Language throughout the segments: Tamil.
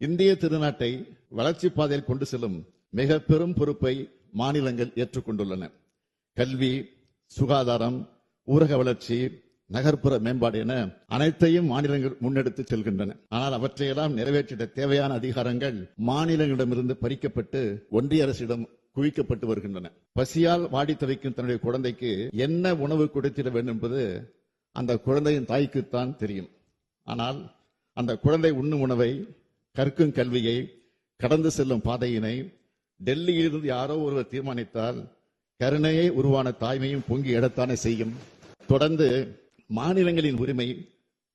இந்திய திருநாட்டை வளர்ச்சி பாதையில் கொண்டு செல்லும் மிக பெரும் பொறுப்பை மாநிலங்கள் ஏற்றுக்கொண்டுள்ளன. கல்வி சுகாதாரம் ஊரக வளர்ச்சி நகர்ப்புற மேம்பாடு என அனைத்தையும் மாநிலங்கள் முன்னெடுத்து செல்கின்றன. ஆனால் அவற்றையெல்லாம் நிறைவேற்றிட தேவையான அதிகாரங்கள் மாநிலங்களிடமிருந்து பறிக்கப்பட்டு ஒன்றிய அரசிடம் குவிக்கப்பட்டு வருகின்றன. பசியால் வாடி தவிக்கும் தன்னுடைய குழந்தைக்கு என்ன உணவு கொடுத்திட வேண்டும் என்பது அந்த குழந்தையின் தாய்க்குத்தான் தெரியும். ஆனால் அந்த குழந்தை உண்ணும் உணவை கற்கும் கல்வியை கடந்து செல்லும் பாதையினை டெல்லியிலிருந்து யாரோ ஒருவர் தீர்மானித்தால் கருணையை உருவான தாய்மையும் பொங்கி எடத்தானே செய்யும். தொடர்ந்து மாநிலங்களின் உரிமை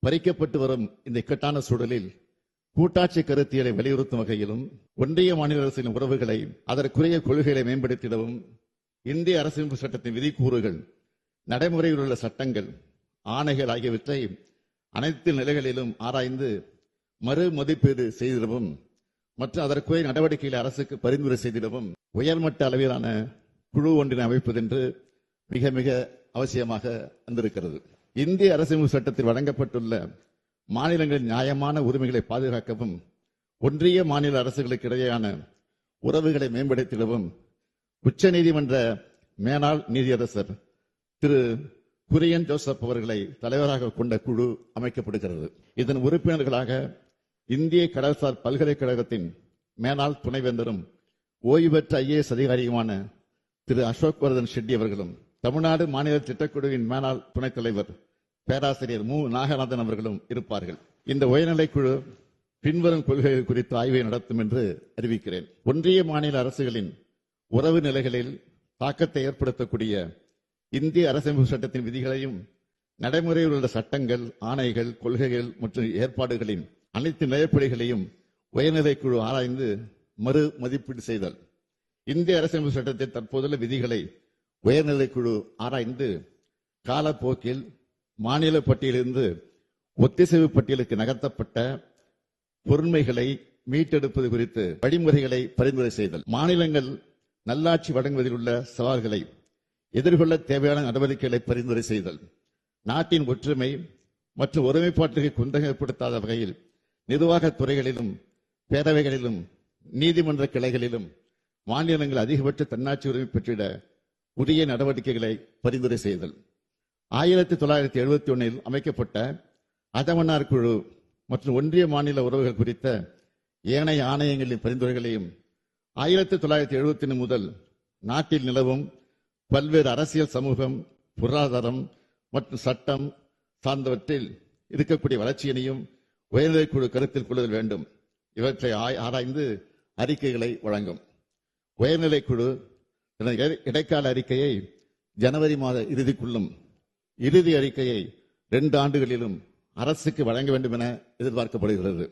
பறிக்கப்பட்டு வரும் இந்த இக்கட்டான சூழலில் கூட்டாட்சி கருத்தியலை வலியுறுத்தும் வகையிலும் ஒன்றிய மாநில அரசின் உறவுகளை அதற்குரிய கொள்கைகளை மேம்படுத்திடவும் இந்திய அரசியலமைப்பு சட்டத்தின் விதிக்கூறுகள் நடைமுறையில் உள்ள சட்டங்கள் ஆணைகள் ஆகியவற்றை அனைத்து நிலைகளிலும் ஆராய்ந்து மறு மதிப்பீடு செய்திடவும் மற்றும் அதற்குரிய நடவடிக்கைகளை அரசுக்கு பரிந்துரை செய்திடவும் உயர்மட்ட அளவிலான குழு ஒன்றினை அமைப்பதென்று மிக மிக அவசியமாக வந்திருக்கிறது. இந்திய அரசியல் சட்டத்தில் வழங்கப்பட்டுள்ள மாநிலங்களின் நியாயமான உரிமைகளை பாதுகாக்கவும் ஒன்றிய மாநில அரசுகளுக்கு இடையேயான உறவுகளை மேம்படுத்திடவும் உச்சநீதிமன்ற மேனாள் நீதியரசர் திரு குரியன் ஜோசப் அவர்களை தலைவராக கொண்ட குழு அமைக்கப்படுகிறது. இதன் உறுப்பினர்களாக இந்திய கடல்சார் பல்கலைக்கழகத்தின் மேனாள் துணைவேந்தரும் ஓய்வு பெற்ற ஐஏஎஸ் அதிகாரியுமான திரு அசோக் வர்தன் ஷெட்டி அவர்களும் தமிழ்நாடு மாநில திட்டக்குழுவின் மேனாள் துணைத் தலைவர் பேராசிரியர் மு. நாகநாதன் அவர்களும் இருப்பார்கள். இந்த உயர்நிலைக்குழு பின்வரும் கொள்கைகள் குறித்து ஆய்வை நடத்தும் என்று அறிவிக்கிறேன். ஒன்றிய மாநில அரசுகளின் உறவு நிலைகளில் தாக்கத்தை ஏற்படுத்தக்கூடிய இந்திய அரசமைப்பு சட்டத்தின் விதிகளையும் நடைமுறையில் உள்ள சட்டங்கள் ஆணைகள் கொள்கைகள் மற்றும் ஏற்பாடுகளின் அனைத்து நிலைப்படிகளையும் உயர்நிலை குழு ஆராய்ந்து மறு மதிப்பீடு செய்தல். இந்திய அரசியலமைப்பு சட்டத்தின் தற்போதுள்ள விதிகளை உயர்நிலை குழு ஆராய்ந்து காலப்போக்கில் மாநில பட்டியலிருந்து ஒத்திசைவு பட்டியலுக்கு நகர்த்தப்பட்ட பொருண்மைகளை மீட்டெடுப்பது குறித்து வழிமுறைகளை பரிந்துரை செய்தல். மாநிலங்கள் நல்லாட்சி வழங்குவதில் உள்ள சவால்களை எதிர்கொள்ள தேவையான நடவடிக்கைகளை பரிந்துரை செய்தல். நாட்டின் ஒற்றுமை மற்றும் ஒருமைப்பாட்டிற்கு குந்தகம் ஏற்படுத்தாத வகையில் நிர்வாகத் துறைகளிலும் பேரவைகளிலும் நீதிமன்ற கிளைகளிலும் மாநிலங்கள் அதிகபட்ச தன்னாட்சி உரிமை பெற்றிட உரிய நடவடிக்கைகளை பரிந்துரை செய்தல். ஆயிரத்தி தொள்ளாயிரத்தி எழுபத்தி ஒன்னில் அமைக்கப்பட்ட அதமன்னார் குழு மற்றும் ஒன்றிய மாநில உறவுகள் குறித்த ஏனைய ஆணையங்களின் பரிந்துரைகளையும் ஆயிரத்தி தொள்ளாயிரத்தி எழுபத்தி முதல் நாட்டில் நிலவும் பல்வேறு அரசியல் சமூகம் பொருளாதாரம் மற்றும் சட்டம் சார்ந்தவற்றில் இருக்கக்கூடிய வளர்ச்சியினையும் உயர்நிலை குழு கருத்தில் கொள்ளுதல் வேண்டும். இவற்றை ஆய்- ஆராய்ந்து அறிக்கைகளை வழங்கும். உயர்நிலை குழு இடைக்கால அறிக்கையை ஜனவரி மாத இறுதிக்குள்ளும் இறுதி அறிக்கையை ரெண்டு ஆண்டுகளிலும் அரசுக்கு வழங்க வேண்டும் என எதிர்பார்க்கப்படுகிறது.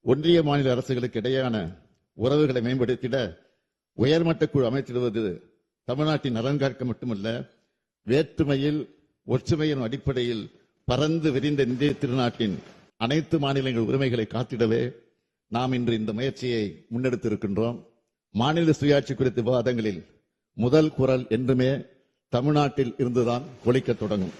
ஒன்றிய மாநில அரசுகளுக்கு இடையேயான உறவுகளை மேம்படுத்திட உயர்மட்ட குழு அமைத்திடுவது தமிழ்நாட்டின் நலன் காக்க மட்டுமல்ல வேற்றுமையில் ஒற்றுமையின் அடிப்படையில் பறந்து விரிந்த இந்திய திருநாட்டின் அனைத்து மாநிலங்கள் உரிமைகளை காத்திடவே நாம் இன்று இந்த முயற்சியை முன்னெடுத்திருக்கின்றோம். மாநில சுயாட்சி குறித்த விவாதங்களில் முதல் குரல் என்றுமே தமிழ்நாட்டில் இருந்துதான் ஒழிக்க தொடங்கும்.